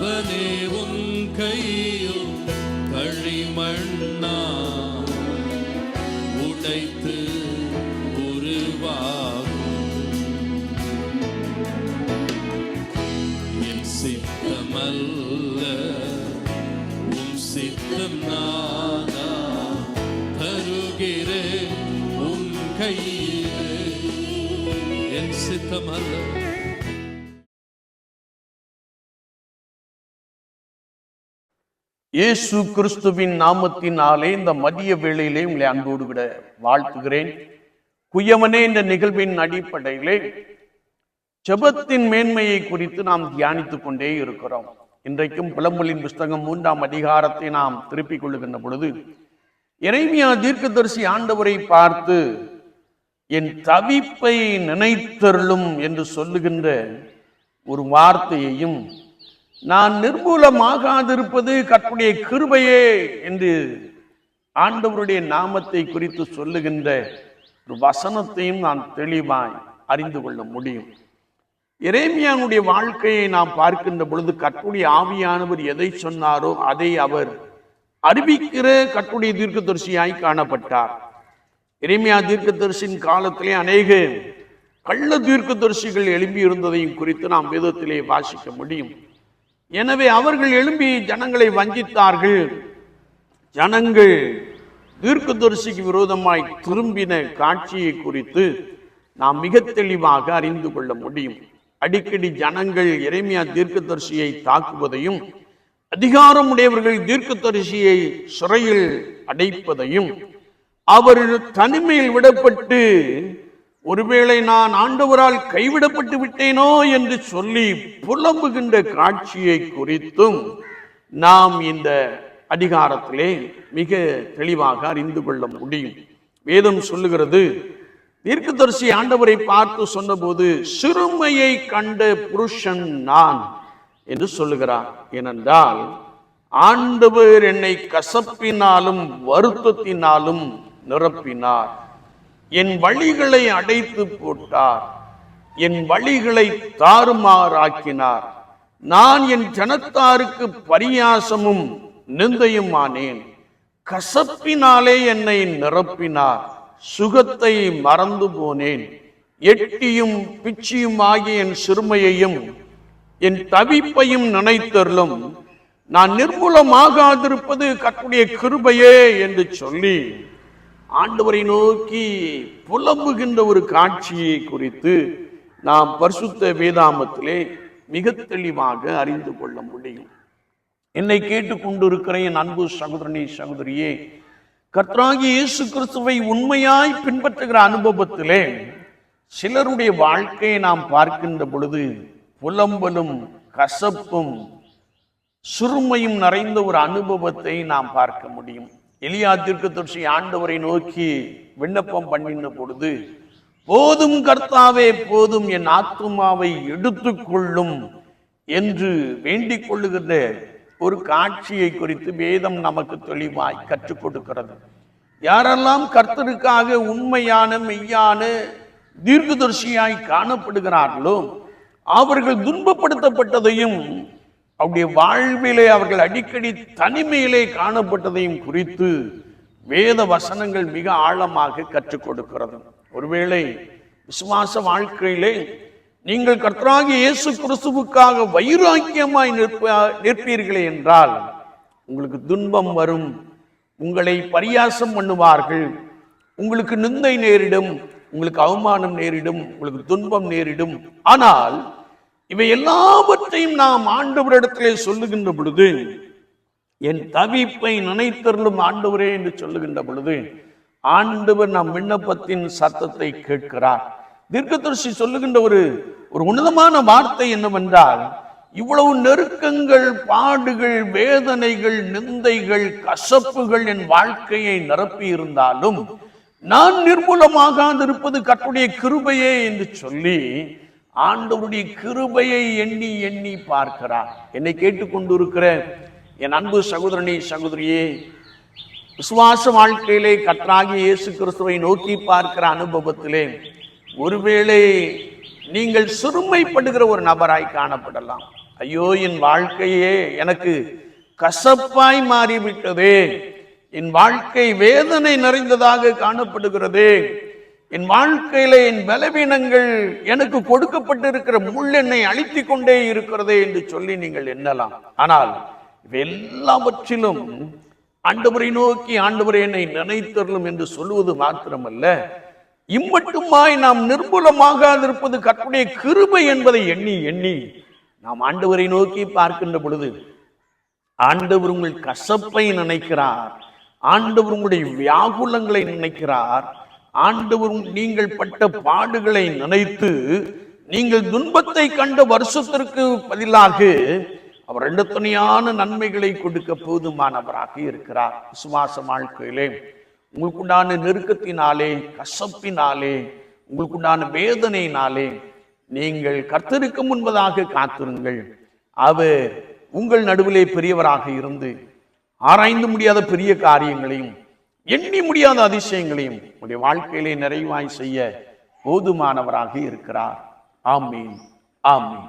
அவனே உன் கையில் களிமண்ணா. உடைத்து உருவாகும். என் சித்தமல்ல உன் சித்தம் நானா. தருகிறேன் உன் கையில். என் சித்தமல்ல. இயேசு கிறிஸ்துவின் நாமத்தினாலே இந்த மதிய வேளையிலே உங்களை அன்போடு விட வாழ்த்துகிறேன். குயவனே இந்த நிகழ்வின் அடிப்படையிலே செபத்தின் மேன்மையை குறித்து நாம் தியானித்துக் கொண்டே இருக்கிறோம். இன்றைக்கும் புலம்பலின் புஸ்தகம் மூன்றாம் அதிகாரத்தை நாம் திருப்பிக் கொள்ளுகின்ற பொழுது இறைமையா தீர்க்கதரிசி ஆண்டவரை பார்த்து என் தவிப்பை நினைத்தருளும் என்று சொல்லுகின்ற ஒரு வார்த்தையையும் நான் நிர்மூலமாகாதிருப்பது கற்புடைய கிருபையே என்று ஆண்டவருடைய நாமத்தை குறித்து சொல்லுகின்ற ஒரு வசனத்தையும் நான் தெளிவாய் அறிந்து கொள்ள முடியும். இறைமையானுடைய வாழ்க்கையை நாம் பார்க்கின்ற பொழுது கற்புடைய ஆவியானவர் எதை சொன்னாரோ அதை அவர் அறிவிக்கிற கற்புடைய தீர்க்கதரிசியாய் காணப்பட்டார். இறைமையா தீர்க்கதரிசியின் காலத்திலே அநேக கள்ள தீர்க்கதரிசிகள் எழும்பி இருந்ததையும் குறித்து நாம் வேதத்திலே வாசிக்க முடியும். எனவே அவர்கள் எழும்பி ஜனங்களை வஞ்சித்தார்கள். ஜனங்கள் தீர்க்கதரிசிக்கு விரோதமாய் திரும்பின காட்சியை குறித்து நாம் மிக தெளிவாக அறிந்து கொள்ள முடியும். அடிக்கடி ஜனங்கள் இறைமையா தீர்க்கதரிசியை தாக்குவதையும் அதிகாரமுடையவர்கள் தீர்க்கதரிசியை சிறையில் அடைப்பதையும் அவர் தனிமையில் விடப்பட்டு ஒருவேளை நான் ஆண்டவரால் கைவிடப்பட்டு விட்டேனோ என்று சொல்லி புலம்புகின்ற காட்சியை குறித்தும் நாம் இந்த அதிகாரத்திலே மிக தெளிவாக அறிந்து கொள்ள முடியும். வேதம் சொல்லுகிறது தீர்க்கதரிசி ஆண்டவரை பார்த்து சொன்னபோது சிறுமையை கண்ட புருஷன் நான் என்று சொல்லுகிறார். ஏனென்றால் ஆண்டவர் என்னை கசப்பினாலும் வருத்தத்தினாலும் நிரப்பினார். என் வழிகளை அடைத்து போட்டார். என் வழிகளை தாறுமாறாக்கினார். நான் என் ஜனத்தாருக்கு பரியாசமும் நிந்தையும் ஆனேன் கசப்பினாலே என்னை நிரப்பினார். சுகத்தை மறந்து போனேன். எட்டியும் பிச்சியும் ஆகிய என் சிறுமையையும் என் தவிப்பையும் நினைத்தருளும் நான் நிர்மூலமாகாதிருப்பது கற்றுடைய கிருபையே என்று சொல்லி ஆண்டவரை நோக்கி புலம்புகின்ற ஒரு காட்சியை குறித்து நாம் பரிசுத்த வேதாமத்திலே மிக தெளிவாக அறிந்து கொள்ள முடியும். என்னை கேட்டுக்கொண்டிருக்கிற என் அன்பு சகோதரனே சகோதரியே கர்த்தராகி இயேசு கிறிஸ்துவை உண்மையாய் பின்பற்றுகிற அனுபவத்திலே சிலருடைய வாழ்க்கையை நாம் பார்க்கின்ற பொழுது புலம்பலும் கசப்பும் சுருமையும் நிறைந்த ஒரு அனுபவத்தை நாம் பார்க்க முடியும். எளியா தீர்க்கதரிசி ஆண்டவரை நோக்கி விண்ணப்பம் பண்ணின பொழுது போதும் கர்த்தாவே போதும் என் ஆத்துமாவை எடுத்துக்கொள்ளும் என்று வேண்டிக் கொள்ளுகின்ற ஒரு காட்சியை குறித்து வேதம் நமக்கு தெளிவாய் கற்றுக் கொடுக்கிறது. யாரெல்லாம் கர்த்தருக்காக உண்மையான மெய்யான தீர்க்கதரிசியாய் காணப்படுகிறார்களோ அவர்கள் துன்பப்படுத்தப்பட்டதையும் அவருடைய வாழ்விலே அவர்கள் அடிக்கடி தனிமையிலே காணப்பட்டதையும் குறித்து வேத வசனங்கள் மிக ஆழமாக கற்றுக் கொடுக்கிறது. ஒருவேளை விசுவாச வாழ்க்கையிலே நீங்கள் கர்த்தராக இயேசு கிறிஸ்துவுக்காக வைராக்கியமாய் நிற்ப நிற்பீர்களே என்றால் உங்களுக்கு துன்பம் வரும் உங்களை பரியாசம் பண்ணுவார்கள் உங்களுக்கு நிந்தை நேரிடும் உங்களுக்கு அவமானம் நேரிடும் உங்களுக்கு துன்பம் நேரிடும். ஆனால் இவை எல்லாவற்றையும் நாம் ஆண்டவரிடத்திலே சொல்லுகின்ற பொழுது என் தவிப்பை நினைத்தருளும் ஆண்டவரே என்று சொல்லுகின்ற பொழுது ஆண்டவர் நம் விண்ணப்பத்தின் சத்தத்தை கேட்கிறார். தீர்க்கதரிசி சொல்லுகின்ற ஒரு ஒரு உன்னதமான வார்த்தை என்னவென்றால் இவ்வளவு நெருக்கங்கள் பாடுகள் வேதனைகள் நிந்தைகள் கசப்புகள் என் வாழ்க்கையை நிரப்பி இருந்தாலும் நான் நிர்மூலமாகாதிருப்பது கட்டுடைய கிருபையே என்று சொல்லி ஆண்டவருடைய கிருபையை எண்ணி எண்ணி பார்க்கிறார். என்னை கேட்டுக்கொண்டிருக்கிற என் அன்பு சகோதரனே சகோதரியே விசுவாச வாழ்க்கையிலே கற்றாகி இயேசு கிறிஸ்துவை நோக்கி பார்க்கிற அனுபவத்திலே ஒருவேளை நீங்கள் சிறுமைப்படுகிற ஒரு நபராய் காணப்படலாம். ஐயோ என் வாழ்க்கையே எனக்கு கசப்பாய் மாறிவிட்டதே. என் வாழ்க்கை வேதனை நிறைந்ததாக காணப்படுகிறதே. என் வாழ்க்கையில என் பலவீனங்கள் எனக்கு கொடுக்கப்பட்டிருக்கிற முள்ளெண்ணை அழித்து கொண்டே இருக்கிறதே என்று சொல்லி நீங்கள் எண்ணலாம். ஆனால் எல்லாவற்றிலும் ஆண்டவரை நோக்கி ஆண்டவரை என்னை நினைத்தருளும் என்று சொல்லுவது மாத்திரமல்ல. இம்மட்டுமாய் நாம் நிர்மூலமாகாதிருப்பது கற்புடைய கிருபை என்பதை எண்ணி எண்ணி நாம் ஆண்டவரை நோக்கி பார்க்கின்ற பொழுது ஆண்டவர் உங்கள் கசப்பை நினைக்கிறார். ஆண்டவர் உங்களுடைய வியாகுலங்களை நினைக்கிறார். ஆண்டவர் நீங்கள் பட்ட பாடுகளை நினைத்து நீங்கள் துன்பத்தை கண்ட வருஷத்திற்கு பதிலாக அவர் ரெண்டு துணையான நன்மைகளை கொடுக்க போதுமானவராக இருக்கிறார். விசுவாச வாழ்க்கையிலே உங்களுக்குண்டான நெருக்கத்தினாலே கசப்பினாலே உங்களுக்குண்டான வேதனையினாலே நீங்கள் கர்த்தருக்கு முன்பதாக காத்திருங்கள். அவர் உங்கள் நடுவிலே பெரியவராக இருந்து ஆராய்ந்து முடியாத பெரிய காரியங்களையும் எண்ணி முடியாத அதிசயங்களையும் உங்களுடைய வாழ்க்கையிலே நிறைவாய் செய்ய போதுமானவராக இருக்கிறார். ஆமீன். ஆமீன்.